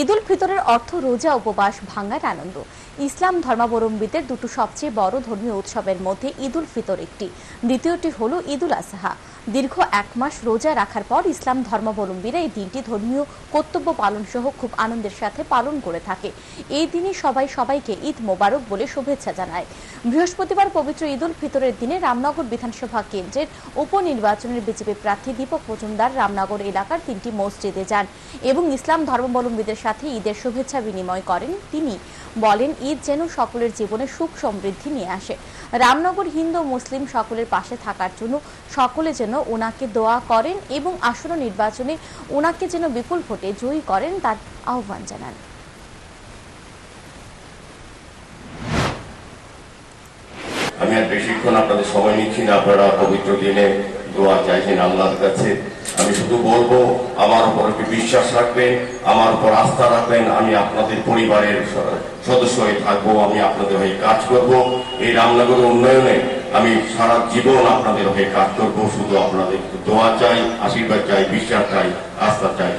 ঈদ উল ফিতরের অর্থ রোজা, উপবাস, ভাঙার আনন্দ। ইসলাম ধর্মাবলম্বীদের দুটো সবচেয়ে বড় ধর্মীয় উৎসবের মধ্যে ঈদুল ফিতর একটি। দ্বিতীয়টি হল ঈদুল আজহা দীর্ঘ এক মাস রোজা রাখার পর ইসলাম ধর্মাবলম্বীরা এই দিনটি ধর্মীয় কর্তব্য পালন সহ খুব আনন্দের সাথে পালন করে থাকে। এই দিনে সবাই সবাইকে ঈদ মোবারক বলে শুভেচ্ছা জানায়। বৃহস্পতিবার পবিত্র ঈদ উল ফিতরের দিনে রামনগর বিধানসভা কেন্দ্রের উপনির্বাচনের বিজেপি প্রার্থী দীপক মজুমদার রামনগর এলাকার তিনটি মসজিদে যান এবং ইসলাম ধর্মাবলম্বীদের সাথে ঈদের শুভেচ্ছা বিনিময় করেন তিনি। বলেন, ঈদ যেন সকলের জীবনে সুখ সমৃদ্ধি নিয়ে আসে। রামনগর হিন্দু মুসলিম সকলের পাশে থাকার জন্য সকলে যেন ওনাকে দোয়া করেন এবং আসন্ন নির্বাচনে ওনাকে যেন বিপুল ভোটে জয়ী করেন তার আহ্বান জানান। আমি আর বেশিক্ষণ আপনাদের সময় নিচ্ছি না, আপনারা পবিত্র দিনে দোয়া চাইছেন আল্লাহর কাছে। আমি শুধু বলব, আমার উপর একটু বিশ্বাস রাখবেন, আমার উপর আস্থা রাখবেন, আমি আপনাদের পরিবারের সদস্য হয়ে থাকব, আমি আপনাদের হয়ে কাজ করব। এই রামনগরের উন্নয়নে আমি সারা জীবন আপনাদের হয়ে কাজ করব, শুধু আপনাদের দোয়া চাই, আশীর্বাদ চাই, বিশ্বাস চাই, আস্থা চাই।